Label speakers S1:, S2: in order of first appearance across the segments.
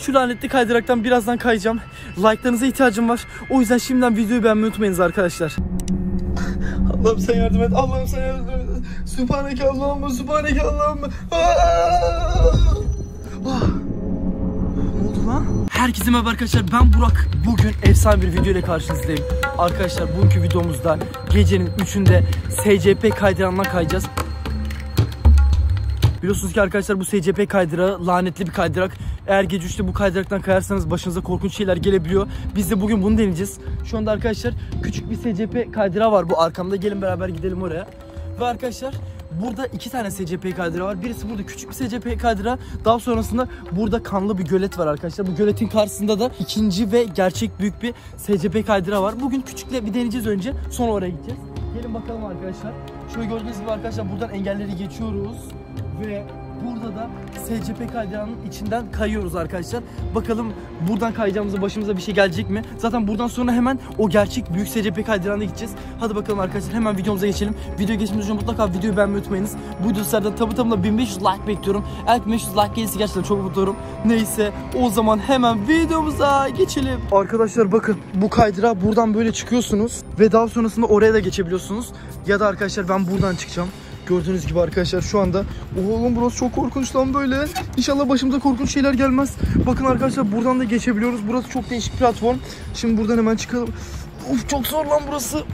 S1: Şu lanetli kaydıraktan birazdan kayacağım. Like'larınıza ihtiyacım var. O yüzden şimdiden videoyu beğenmeyi unutmayınız arkadaşlar. Allah'ım sen yardım et. Allah'ım sen yardım et. Sübhaneke Allah'ım. Sübhaneke Allah'ım. Ah! Lan? Herkese merhaba arkadaşlar ben Burak. Bugün efsane bir video ile karşınızdayım. Arkadaşlar bugünkü videomuzda gecenin 3'ünde SCP kaydırandan kayacağız. Biliyorsunuz ki arkadaşlar bu SCP kaydırağı lanetli bir kaydırak. Eğer gece 3'te bu kaydıraktan kayarsanız başınıza korkunç şeyler gelebiliyor. Biz de bugün bunu deneyeceğiz. Şu anda arkadaşlar küçük bir SCP kaydırağı var bu arkamda. Gelin beraber gidelim oraya. Ve arkadaşlar burada iki tane SCP kaydırağı var. Birisi burada küçük bir SCP kaydırağı. Daha sonrasında burada kanlı bir gölet var arkadaşlar. Bu göletin karşısında da ikinci ve gerçek büyük bir SCP kaydırağı var. Bugün küçükle bir deneyeceğiz önce. Sonra oraya gideceğiz. Gelin bakalım arkadaşlar. Şöyle gördüğünüz gibi arkadaşlar buradan engelleri geçiyoruz. Ve burada da SCP kaydırağının içinden kayıyoruz arkadaşlar. Bakalım buradan kayacağımızda başımıza bir şey gelecek mi? Zaten buradan sonra hemen o gerçek büyük SCP kaydırağına gideceğiz. Hadi bakalım arkadaşlar hemen videomuza geçelim. Video geçmeden önce mutlaka videoyu beğenmeyi unutmayınız. Bu videolardan tabi tamına 1500 like bekliyorum. Eğer 1500 like gelirse gerçekten çok mutlu olurum. Neyse o zaman hemen videomuza geçelim. Arkadaşlar bakın bu kaydırağı buradan böyle çıkıyorsunuz. Ve daha sonrasında oraya da geçebiliyorsunuz. Ya da arkadaşlar ben buradan çıkacağım. Gördüğünüz gibi arkadaşlar şu anda oğlum burası çok korkunç lan böyle. İnşallah başımıza korkunç şeyler gelmez. Bakın arkadaşlar buradan da geçebiliyoruz. Burası çok değişik platform. Şimdi buradan hemen çıkalım. Uf çok zor lan burası.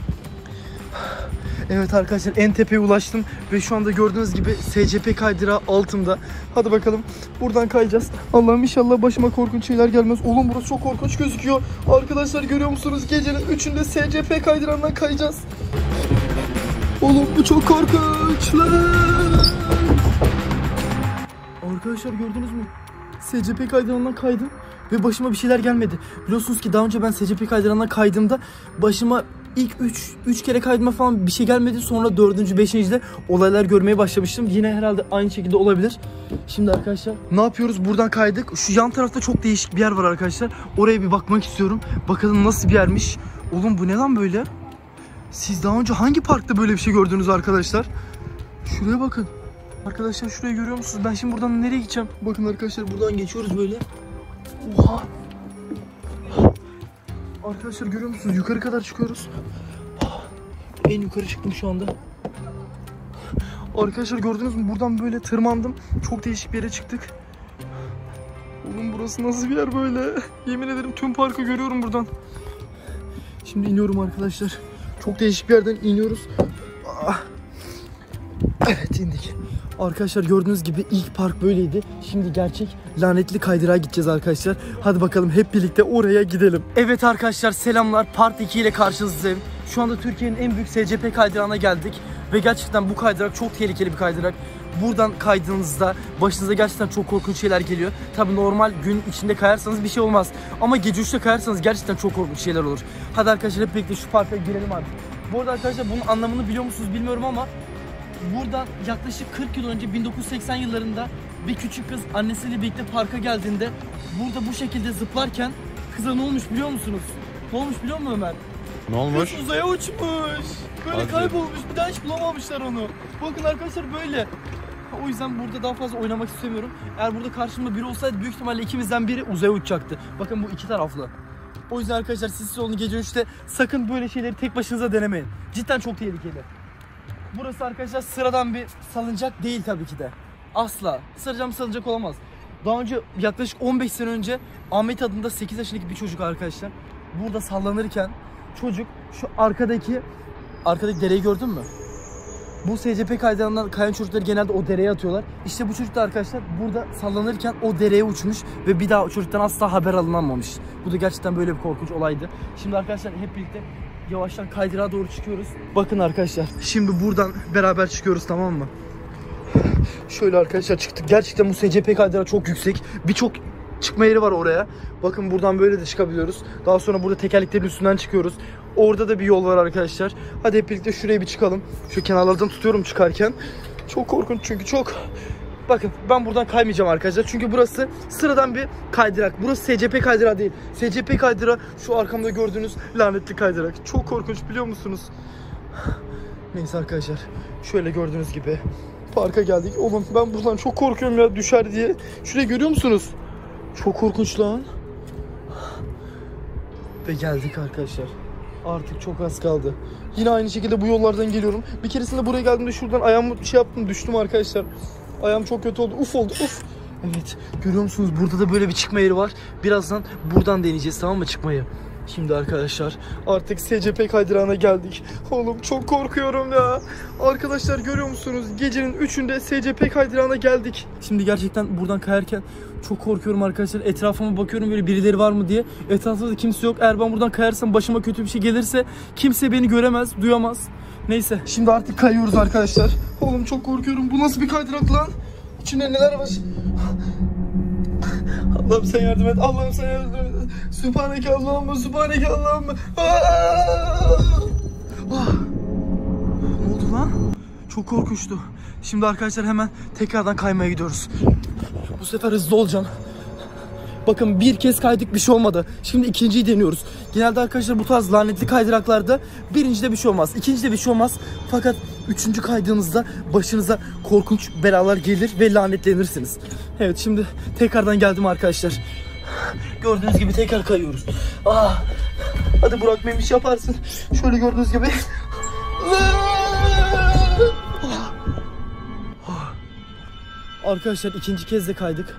S1: Evet arkadaşlar en tepeye ulaştım ve şu anda gördüğünüz gibi SCP kaydırağı altımda. Hadi bakalım buradan kayacağız. Allah'ım inşallah başıma korkunç şeyler gelmez. Oğlum burası çok korkunç gözüküyor. Arkadaşlar görüyor musunuz gecenin 3'ünde SCP kaydırağından kayacağız. Oğlum bu çok korkunç. Arkadaşlar gördünüz mü? SCP kaydırandan kaydım ve başıma bir şeyler gelmedi. Biliyorsunuz ki daha önce ben SCP kaydırandan kaydığımda başıma ilk 3 3 kere kaydıma falan bir şey gelmedi. Sonra 4. 5. de olaylar görmeye başlamıştım. Yine herhalde aynı şekilde olabilir. Şimdi arkadaşlar ne yapıyoruz? Buradan kaydık. Şu yan tarafta çok değişik bir yer var arkadaşlar. Oraya bir bakmak istiyorum. Bakalım nasıl bir yermiş. Oğlum bu ne lan böyle? Siz daha önce hangi parkta böyle bir şey gördünüz arkadaşlar? Şuraya bakın. Arkadaşlar şurayı görüyor musunuz? Ben şimdi buradan nereye gideceğim? Bakın arkadaşlar buradan geçiyoruz böyle. Oha. Arkadaşlar görüyor musunuz? Yukarı kadar çıkıyoruz. En yukarı çıktım şu anda. Arkadaşlar gördünüz mü? Buradan böyle tırmandım. Çok değişik bir yere çıktık. Oğlum burası nasıl bir yer böyle? Yemin ederim tüm parkı görüyorum buradan. Şimdi iniyorum arkadaşlar. Çok değişik bir yerden iniyoruz. Ah. Evet indik. Arkadaşlar gördüğünüz gibi ilk park böyleydi. Şimdi gerçek lanetli kaydırağa gideceğiz arkadaşlar. Hadi bakalım hep birlikte oraya gidelim. Evet arkadaşlar selamlar. Part 2 ile karşınızdayım. Şu anda Türkiye'nin en büyük SCP kaydırağına geldik. Ve gerçekten bu kaydırak çok tehlikeli bir kaydırak. Buradan kaydığınızda başınıza gerçekten çok korkunç şeyler geliyor. Tabi normal gün içinde kayarsanız bir şey olmaz. Ama gece 3'te kayarsanız gerçekten çok korkunç şeyler olur. Hadi arkadaşlar hep birlikte şu parka girelim artık. Bu arada arkadaşlar bunun anlamını biliyor musunuz bilmiyorum ama buradan yaklaşık 40 yıl önce 1980 yıllarında bir küçük kız annesiyle birlikte parka geldiğinde burada bu şekilde zıplarken kıza ne olmuş biliyor musunuz? Ne olmuş biliyor musun Ömer?
S2: Ne olmuş?
S1: Kız uzaya uçmuş. Böyle
S2: Hadi.
S1: kaybolmuş. Bir daha hiç bulamamışlar onu. Bakın arkadaşlar böyle. O yüzden burada daha fazla oynamak istemiyorum. Eğer burada karşımda biri olsaydı büyük ihtimalle ikimizden biri uzaya uçacaktı. Bakın bu iki taraflı. O yüzden arkadaşlar siz siz onu gece 3'te sakın böyle şeyleri tek başınıza denemeyin. Cidden çok tehlikeli. Burası arkadaşlar sıradan bir salıncak değil tabii ki de. Asla. Sıradan bir salıncak olamaz. Daha önce yaklaşık 15 sene önce Ahmet adında 8 yaşındaki bir çocuk arkadaşlar. Burada sallanırken çocuk şu arkadaki arkadaki dereyi gördün mü? Bu SCP kaydağından kayan çocukları genelde o dereye atıyorlar. İşte bu çocuk da arkadaşlar burada sallanırken o dereye uçmuş ve bir daha o çocuktan asla haber alınamamış. Bu da gerçekten böyle bir korkunç olaydı. Şimdi arkadaşlar hep birlikte yavaştan kaydırağa doğru çıkıyoruz. Bakın arkadaşlar şimdi buradan beraber çıkıyoruz tamam mı? Şöyle arkadaşlar çıktık. Gerçekten bu SCP kaydırağı çok yüksek. Birçok çıkma yeri var oraya. Bakın buradan böyle de çıkabiliyoruz. Daha sonra burada tekerleklerin üstünden çıkıyoruz. Orada da bir yol var arkadaşlar. Hadi hep birlikte şuraya bir çıkalım. Şu kenarlardan tutuyorum çıkarken. Çok korkunç çünkü çok. Bakın ben buradan kaymayacağım arkadaşlar. Çünkü burası sıradan bir kaydırak. Burası SCP kaydırağı değil. SCP kaydırağı şu arkamda gördüğünüz lanetli kaydırak. Çok korkunç biliyor musunuz? Neyse arkadaşlar. Şöyle gördüğünüz gibi parka geldik. Oğlum ben buradan çok korkuyorum ya düşer diye. Şurayı görüyor musunuz? Çok korkunç lan. Ve geldik arkadaşlar. Artık çok az kaldı. Yine aynı şekilde bu yollardan geliyorum. Bir keresinde buraya geldiğimde şuradan ayağımı şey yaptım düştüm arkadaşlar. Ayağım çok kötü oldu. Uf oldu uf. Evet görüyor musunuz burada da böyle bir çıkma yeri var. Birazdan buradan deneyeceğiz tamam mı çıkmayı. Şimdi arkadaşlar artık SCP kaydırağına geldik. Oğlum çok korkuyorum ya. Arkadaşlar görüyor musunuz? Gecenin 3'ünde SCP kaydırağına geldik. Şimdi gerçekten buradan kayarken çok korkuyorum arkadaşlar. Etrafıma bakıyorum böyle birileri var mı diye. Etrafta kimse yok. Eğer ben buradan kayarsam başıma kötü bir şey gelirse kimse beni göremez, duyamaz. Neyse şimdi artık kayıyoruz arkadaşlar. Oğlum çok korkuyorum. Bu nasıl bir kaydırak lan? İçinde neler var? Allah'ım sen yardım et. Allah'ım sen yardım et. Sübhaneke Allah'ım Sübhaneke Allah'ım Ah! Ne oldu lan? Çok korkunçtu. Şimdi arkadaşlar hemen tekrardan kaymaya gidiyoruz. Bu sefer hızlı olacağım. Bakın bir kez kaydık bir şey olmadı. Şimdi ikinciyi deniyoruz. Genelde arkadaşlar bu tarz lanetli kaydıraklarda birincide bir şey olmaz. ikincide bir şey olmaz. Fakat üçüncü kaydığınızda başınıza korkunç belalar gelir ve lanetlenirsiniz. Evet şimdi tekrardan geldim arkadaşlar. Gördüğünüz gibi tekrar kayıyoruz. Ah, hadi Burak Memiş yaparsın. Şöyle gördüğünüz gibi. Arkadaşlar ikinci kez de kaydık.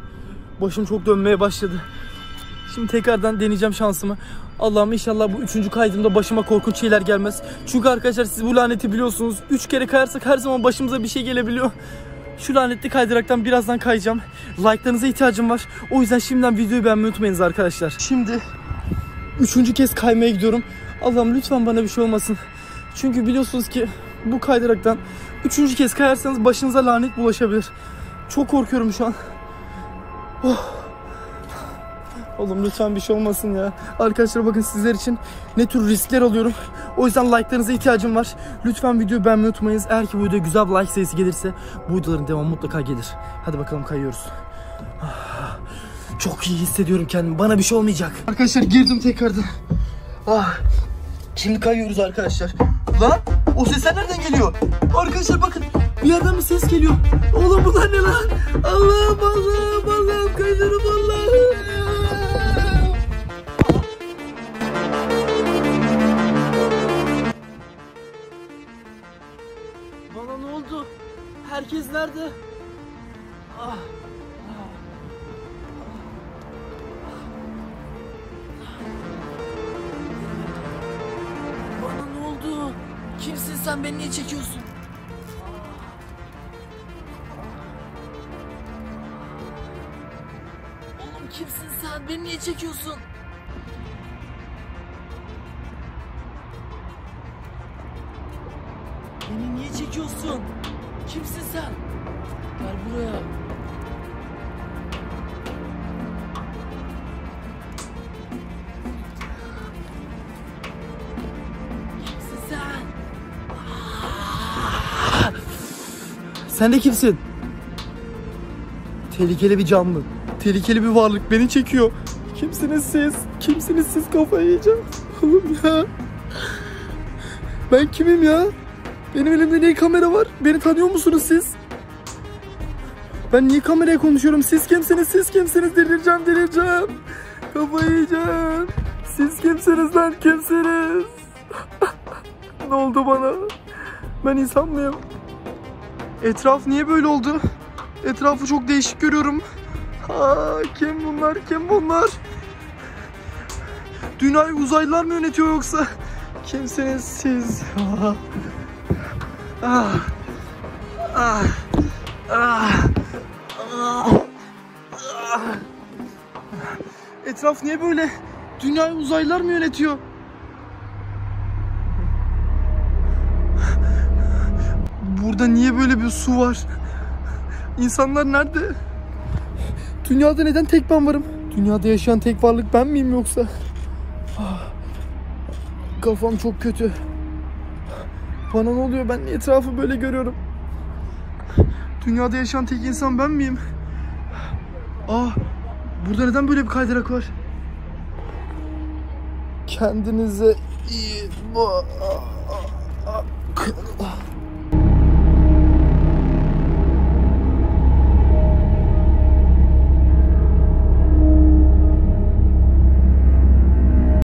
S1: Başım çok dönmeye başladı. Şimdi tekrardan deneyeceğim şansımı. Allah'ım inşallah bu üçüncü kaydımda başıma korkunç şeyler gelmez. Çünkü arkadaşlar siz bu laneti biliyorsunuz. Üç kere kayarsak her zaman başımıza bir şey gelebiliyor. Şu lanetli kaydıraktan birazdan kayacağım. Like'larınıza ihtiyacım var. O yüzden şimdiden videoyu beğenmeyi unutmayınız arkadaşlar. Şimdi üçüncü kez kaymaya gidiyorum. Allah'ım lütfen bana bir şey olmasın. Çünkü biliyorsunuz ki bu kaydıraktan üçüncü kez kayarsanız başınıza lanet bulaşabilir. Çok korkuyorum şu an. Oh. Oğlum lütfen bir şey olmasın ya. Arkadaşlar bakın sizler için ne tür riskler alıyorum. O yüzden like'larınıza ihtiyacım var. Lütfen videoyu beğenmeyi unutmayınız. Eğer ki bu videoya güzel bir like sayısı gelirse bu videoların devamı mutlaka gelir. Hadi bakalım kayıyoruz. Ah, Çok iyi hissediyorum kendimi. Bana bir şey olmayacak. Arkadaşlar girdim tekrardan. Ah. Şimdi kayıyoruz arkadaşlar. Lan o sesler nereden geliyor? Arkadaşlar bakın bir yerden bir ses geliyor. Oğlum bunlar ne lan? Allah'ım Allah'ım Allah'ım kayıyorum Allah'ım. Bana ne oldu? Herkes nerede? Ah. Bana ne oldu? Kimsin sen? Beni niye çekiyorsun? Kimsin sen? Beni niye çekiyorsun? Beni niye çekiyorsun? Kimsin sen? Gel buraya. Kimsin sen? Sen de kimsin? Tehlikeli bir canlı. Tehlikeli bir varlık beni çekiyor. Kimsiniz siz? Kimsiniz siz kafayı yiyeceğim. Oğlum ya. Ben kimim ya? Benim elimde niye kamera var? Beni tanıyor musunuz siz? Ben niye kameraya konuşuyorum? Siz kimsiniz? Siz kimsiniz? Delireceğim, delireceğim. Kafayı yiyeceğim. Siz kimsiniz lan? Kimsiniz? ne oldu bana? Ben insan mıyım? Etraf niye böyle oldu? Etrafı çok değişik görüyorum. Aa, kim bunlar? Kim bunlar? Dünyayı uzaylılar mı yönetiyor yoksa? Kimsiniz siz? Ah. Ah. Ah. Ah. Ah. Ah. Etraf niye böyle? Dünyayı uzaylılar mı yönetiyor? Burada niye böyle bir su var? İnsanlar nerede? Dünyada neden tek ben varım? Dünyada yaşayan tek varlık ben miyim yoksa? Ah. Kafam çok kötü. Bana ne oluyor? Ben etrafı böyle görüyorum. Dünyada yaşayan tek insan ben miyim? Ah, burada neden böyle bir kaydırak var? Kendinize iyi bak.